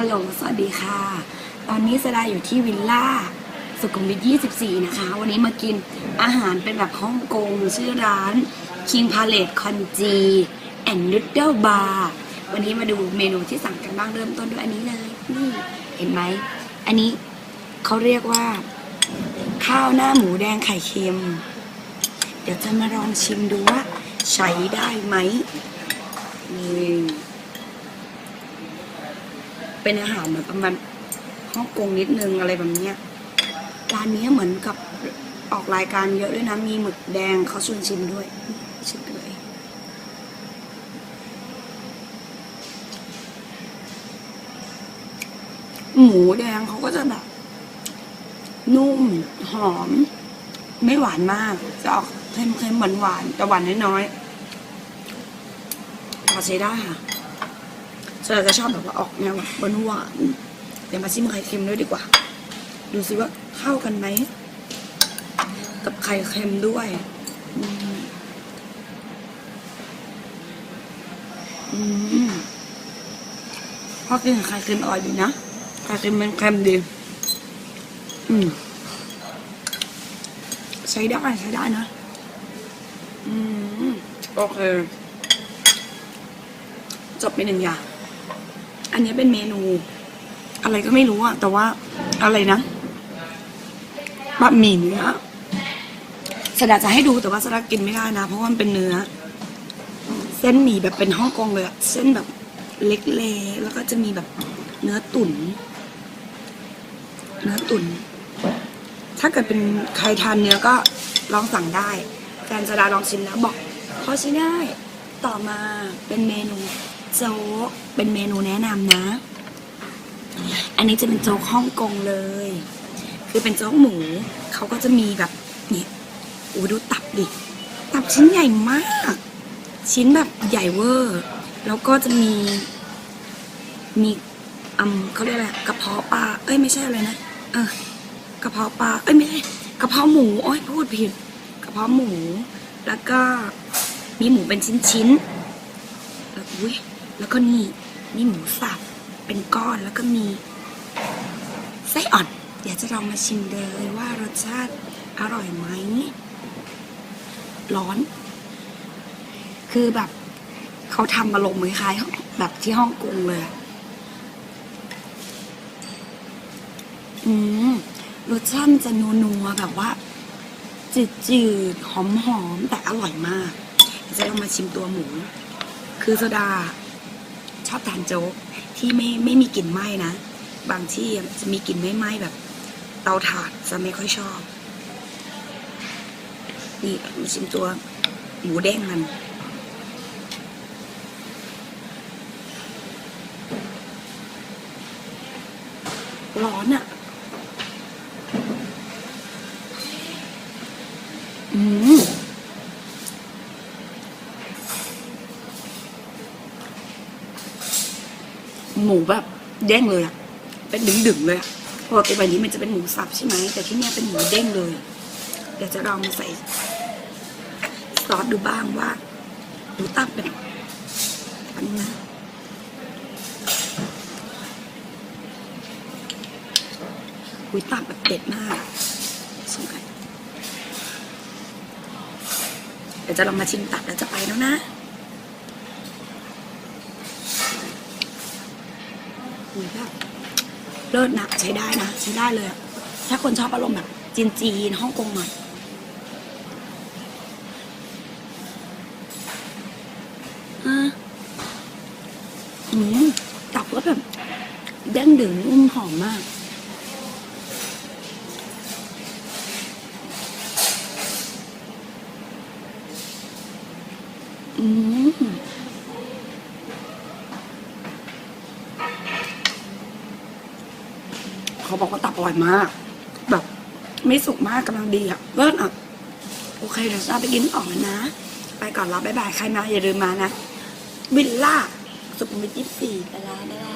ฮัลโหล สวัสดีค่ะ ตอนนี้สดาอยู่ที่วิลล่าสุขุมวิท 24 นะคะ วันนี้มากินอาหารเป็นแบบฮ่องกง ชื่อร้าน King Palette c o n g e and Noodle Bar วันนี้มาดูเมนูที่สั่งกันบ้างเริ่มต้นด้วยอันนี้เลย นี่เห็นไหม อันนี้เขาเรียกว่า ข้าวหน้าหมูแดงไข่เค็ม เดี๋ยวจะมาลองชิมดูว่าใช้ได้ไหมนี่ เป็นอาหารเหมือนประมาณฮ่องกงนิดนึงอะไรแบบเนี้ยร้านนี้เหมือนกับออกรายการเยอะด้วยนะ มีหมึกแดงเขาชวนชิมด้วยชิมเลยหมูแดงเขาก็จะแบบ นุ่มหอม ไม่หวานมาก จะออกเค็มๆหวานหวานๆแต่หวานน้อยๆพอใช้ได้ค่ะ ส่วนใหญ่จะชอบแบบว่าออกแนวแบบหวานหวานๆเดี๋ยวมาชิมไข่เค็มด้วยดีกว่า ดูสิว่าเข้ากันไหม กับไข่เค็มด้วยอืมอืมพอกินกับไข่เค็มอร่อยดีนะ ไข่เค็มมันเค็มดี อืมใช้ได้ใช้ได้นะ อืม โอเค จบไปหนึ่งอย่าง อันนี้เป็นเมนู อะไรก็ไม่รู้อะแต่ว่าอะไรนะบะหมี่เนื้อสดาจะให้ดูแต่ว่าสดากินไม่ได้นะ เพราะว่ามันเป็นเนื้อ เส้นหมี่แบบเป็นฮ่องกงเลยอะเส้นแบบเล็กเลแล้วก็จะมีแบบเนื้อตุ๋นเนื้อตุ๋นถ้าเกิดเป็นใครทานเนื้อก็ลองสั่งได้แฟนสดาลองชิมแล้วบอกพอใช้ได้ ต่อมาเป็นเมนู โจ๊กเป็นเมนูแนะนำนะ อันนี้จะเป็นโจ๊กฮ่องกงเลย คือเป็นโจ๊กหมูเขาก็จะมีแบบนี่โอ้ดูตับดิ ตับชิ้นใหญ่มาก ชิ้นแบบใหญ่เวอร์ แล้วก็จะมี มีอืมเขาเรียกอะไรกระเพาะปลา เอ้ยไม่ใช่อะไรนะ เออกระเพาะปลา เอ้ยไม่ใช่กระเพาะหมูโอ้ยพูดผิด กระเพาะหมู แล้วก็มีหมูเป็นชิ้นๆแล้วอุ้ย แล้วก็นี่นี่หมูสับเป็นก้อนแล้วก็มีไส้อ่อนเดี๋ยวจะลองมาชิมเลยว่ารสชาติอร่อยไหมร้อน คือแบบเขาทำอารมณ์คล้ายแบบที่ฮ่องกงเลย อืมรสชาติมันจะนัวๆแบบว่า จืดๆหอมๆแต่อร่อยมากจะลองมาชิมตัวหมู คือโซดา ชอบทานโจ๊กที่ไม่ไม่มีกลิ่นไหม้นะ บางที่จะมีกลิ่นไม่ไหม้แบบ เตาถ่านจะไม่ค่อยชอบ นี่มาชิมตัวหมูเด้งมันร้อนอะ่ะ อืม หมูแบบเด้งเลยอะเป็นดึงๆเลยอะปกติแบบนี้มันจะเป็นหมูสับใช่ไหมแต่ที่นี่เป็นหมูเด้งเลย เดี๋ยวจะลองใส่ซอสดูบ้างว่าหมูตับเป็นอันนี้นะหุยตับแบบเด็ดมากชิมกันเดี๋ยวจะลองมาชิมตับแล้วจะไปแล้วนะ หุยแบบ เลิศนะใช้ได้นะใช้ได้เลยถ้าคนชอบอารมณ์แบบจีนจีนฮ่องกงหน่อยอืมตับก็แบบเด้งดึงนุ่มหอมมากอืม เขาบอกว่าตับอร่อยมาก แบบไม่สุกมากกำลังดีอะเลิศอะโอเคเดี๋ยวจะไปกินต่อแล้วนะ ไปก่อนแล้วบ๊ายบายใครมาอย่าลืมมานะวิลล่าสุขุมวิทยี่สิบสี่ไปละบ๊ายบาย